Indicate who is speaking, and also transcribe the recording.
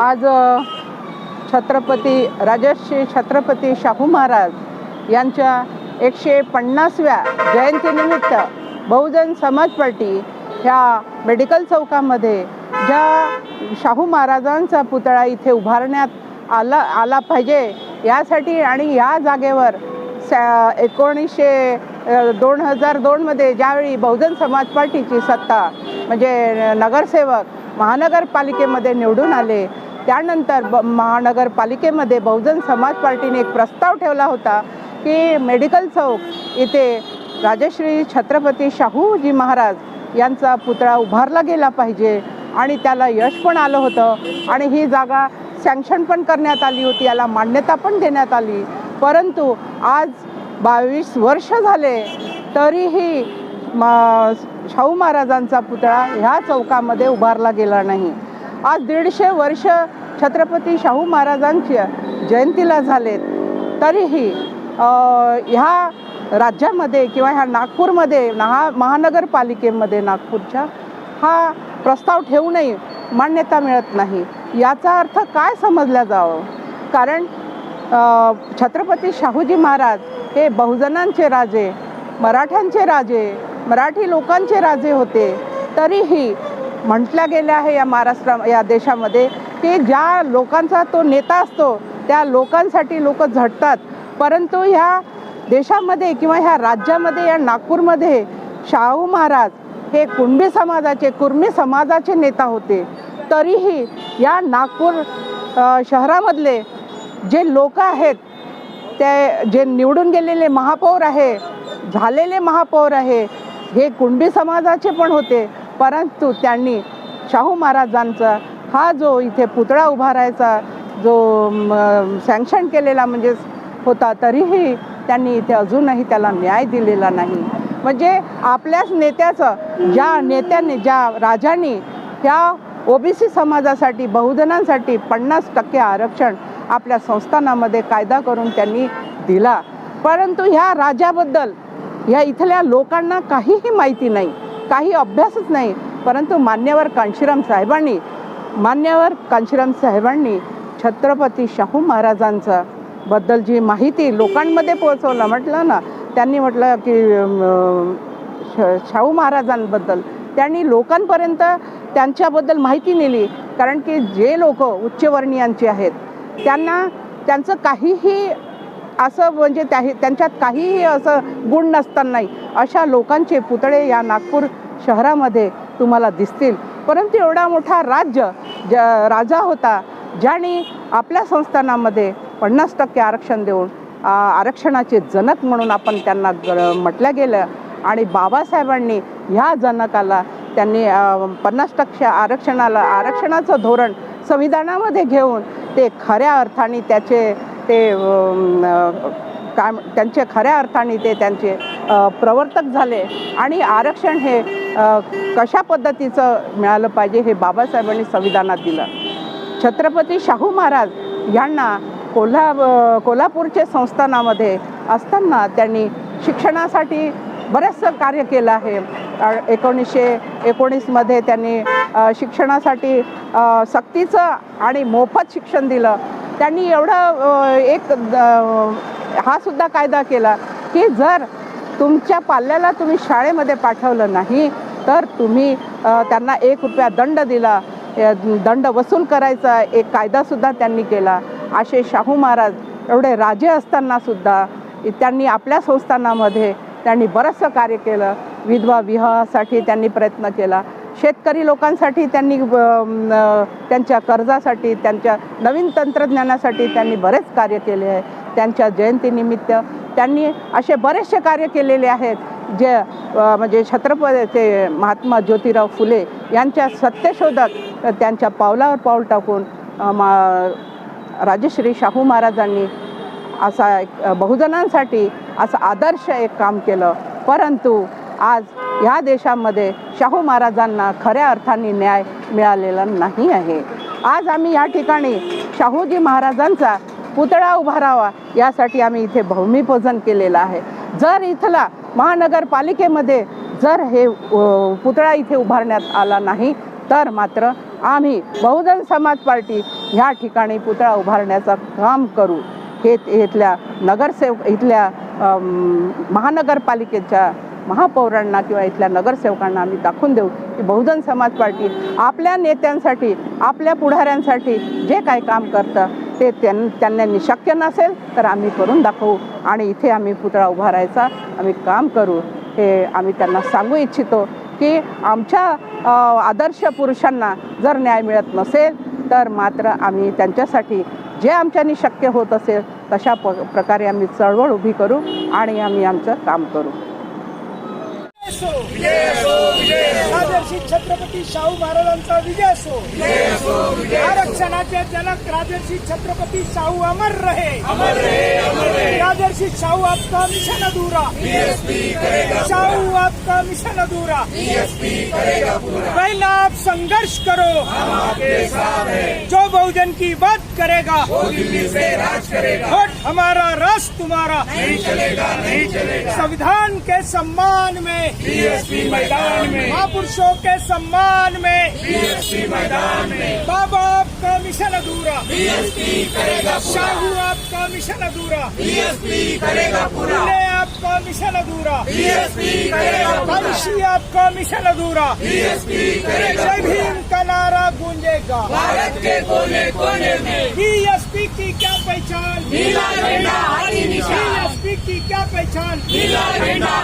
Speaker 1: आज छत्रपती राजर्षी छत्रपती शाहू महाराज यांच्या एकशे पन्नासव्या जयंतीनिमित्त बहुजन समाज पार्टी ह्या मेडिकल चौकामध्ये ज्या शाहू महाराजांचा पुतळा इथे उभारण्यात आला आला पाहिजे यासाठी आणि या जागेवर सॅ एकोणीसशे दोन हजार दोनमध्ये ज्यावेळी बहुजन समाज पार्टीची सत्ता म्हणजे नगरसेवक महानगरपालिकेमध्ये निवडून आले. त्यानंतर ब महानगरपालिकेमध्ये बहुजन समाज पार्टीने एक प्रस्ताव ठेवला होता की मेडिकल चौक इथे राजश्री छत्रपती शाहूजी महाराज यांचा पुतळा उभारला गेला पाहिजे आणि त्याला यश पण आलं होतं आणि ही जागा सँक्शन पण करण्यात आली होती याला मान्यता पण देण्यात आली. परंतु आज बावीस वर्ष झाले तरीही मा शाहू महाराजांचा पुतळा ह्या चौकामध्ये उभारला गेला नाही. आज दीडशे वर्ष छत्रपती शाहू महाराजांच्या जयंतीला झालेत. तरीही ह्या राज्यामध्ये किंवा ह्या नागपूरमध्ये महा महानगरपालिकेमध्ये नागपूरच्या हा प्रस्ताव ठेवूनही मान्यता मिळत नाही. याचा अर्थ काय समजला जावं? कारण छत्रपती शाहूजी महाराज हे बहुजनांचे राजे मराठ्यांचे राजे मराठी लोकांचे राजे होते. तरीही म्हटल्या गेलं आहे या महाराष्ट्रा या देशामध्ये की ज्या लोकांचा तो नेता असतो त्या लोकांसाठी लोक झटतात. परंतु ह्या देशामध्ये किंवा ह्या राज्यामध्ये या नागपूरमध्ये शाहू महाराज हे कुणबी समाजाचे कुर्मी समाजाचे नेता होते. तरीही या नागपूर शहरामधले जे लोक आहेत ते जे निवडून गेलेले महापौर आहे झालेले महापौर आहे हे कुणबी समाजाचे पण होते परंतु त्यांनी शाहू महाराजांचा हा जो इथे पुतळा उभारायचा जो सँक्शन केलेला म्हणजे होता तरीही त्यांनी इथे अजूनही त्याला न्याय दिलेला नाही. म्हणजे आपल्याच नेत्याचं ज्या नेत्याने ज्या राजांनी ह्या ओबीसी समाजासाठी बहुजनांसाठी पन्नास टक्के आरक्षण आपल्या संस्थानामध्ये कायदा करून त्यांनी दिला. परंतु ह्या राजाबद्दल या इथल्या लोकांना काहीही माहिती नाही काही अभ्यासच नाही. परंतु मान्यवर कांशीराम साहेबांनी मान्यवर कांशीराम साहेबांनी छत्रपती शाहू महाराजांचा बद्दल जी माहिती लोकांमध्ये पोहोचवलं. म्हटलं ना त्यांनी म्हटलं की श- शाहू महाराजांबद्दल. त्यांनी लोकांपर्यंत त्यांच्याबद्दल माहिती नेली. कारण की जे लोक उच्चवर्णीयांचे आहेत त्यांना त्यांचं काहीही असं म्हणजे त्या त्यांच्यात काहीही असं गुण नसतानाही अशा लोकांचे पुतळे या नागपूर शहरामध्ये तुम्हाला दिसतील. परंतु एवढा मोठा राज्य ज राजा होता ज्याने आपल्या संस्थानामध्ये पन्नास टक्के आरक्षण देऊन आरक्षणाचे जनक म्हणून आपण त्यांना ग म्हटलं गेलं आणि बाबासाहेबांनी ह्या जनकाला त्यांनी पन्नास टक्के आरक्षणाला आरक्षणाचं धोरण संविधानामध्ये घेऊन ते खऱ्या अर्थाने त्याचे ते काय त्यांचे खऱ्या अर्थाने ते त्यांचे प्रवर्तक झाले. आणि आरक्षण हे कशा पद्धतीचं मिळालं पाहिजे हे बाबासाहेबांनी संविधानात दिलं. छत्रपती शाहू महाराज यांना कोल्हा कोल्हापूरचे कोल्हापूरच्या संस्थानामध्ये असताना त्यांनी शिक्षणासाठी बरंचसं कार्य केलं आहे. एकोणीसशे एकोणीसमध्ये त्यांनी शिक्षणासाठी सक्तीचं आणि मोफत शिक्षण दिलं. त्यांनी एवढं एक द- हा सुद्धा कायदा केला की जर तुमच्या पाल्याला तुम्ही शाळेमध्ये पाठवलं नाही तर तुम्ही त्यांना एक रुपया दंड दिला दंड वसूल करायचा एक कायदासुद्धा त्यांनी केला. असे शाहू महाराज एवढे राजे असतानासुद्धा त्यांनी आपल्या संस्थानामध्ये त्यांनी बरंचसं कार्य केलं. विधवा विवाहासाठी त्यांनी प्रयत्न केला. शेतकरी लोकांसाठी त्यांनी त्यांच्या कर्जासाठी त्यांच्या नवीन तंत्रज्ञानासाठी त्यांनी बरेच कार्य केले आहे. त्यांच्या जयंतीनिमित्त त्यांनी असे बरेचसे कार्य केलेले आहेत जे म्हणजे छत्रपतीचे महात्मा ज्योतिराव फुले यांच्या सत्यशोधक त्यांच्या पावलावर पाऊल टाकून मा राजश्री शाहू महाराजांनी असा एक बहुजनांसाठी असं आदर्श एक काम केलं. परंतु आज ह्या देशामध्ये शाहू महाराजांना खऱ्या अर्थाने न्याय मिळालेला नाही आहे. आज आम्ही या ठिकाणी शाहूजी महाराजांचा पुतळा उभारावा यासाठी आम्ही इथे भूमिपूजन केलेलं आहे. जर इथला महानगरपालिकेमध्ये जर हे पुतळा इथे उभारण्यात आला नाही तर मात्र आम्ही बहुजन समाज पार्टी ह्या ठिकाणी पुतळा उभारण्याचं काम करू. हे इथल्या नगरसेवक इथल्या महानगरपालिकेच्या महापौरांना किंवा इथल्या नगरसेवकांना आम्ही दाखवून देऊ की बहुजन समाज पार्टी आपल्या नेत्यांसाठी आपल्या पुढाऱ्यांसाठी जे काही काम करतं ते त्यां त्यांनी शक्य नसेल तर आम्ही करून दाखवू आणि इथे आम्ही पुतळा उभारायचा आम्ही काम करू. हे आम्ही त्यांना सांगू इच्छितो की आमच्या आदर्श पुरुषांना जर न्याय मिळत नसेल तर मात्र आम्ही त्यांच्यासाठी जे आमच्यानी शक्य होत असेल तशा प प्रकारे आम्ही चळवळ उभी करू आणि आम्ही आमचं काम करू.
Speaker 2: असो राजर्षी छत्रपती शाहू महाराजांचा विजय असो आरक्षणाचे जनक राजर्षी छत्रपती शाहू अमर रहे. अमर रहे अमर रहे. राजर्षी शाहू आपका मिशन अधूरा. शाहू आपका मिशन अधूरा. पहला आप संघर्ष करो. जो बहुजन की बात करेगा वो दिल्ली से राज करेगा. वोट हमारा राज तुम्हारा. नहीं चलेगा नहीं चलेगा. संविधान के सम्मान में बीएसपी मैदान में। महापुरुषों के सम्मान में। बीएसपी मैदान में। बाबा आपका मिशन अधूरा। बीएसपी करेगा शाहू आपका मिशन अधूरा। बीएसपी करेगा पूरा। आपका मिशन अधूरा। बीएसपी करेगा कांशी आपका मिशन अधूरा। बीएसपी करेगा जय भीम का नारा गूंजेगा। भारत के कोने कोने में। बीएसपी की क्या पहचान? नीला झंडा बीएसपी की क्या पहचान? नीला झंडा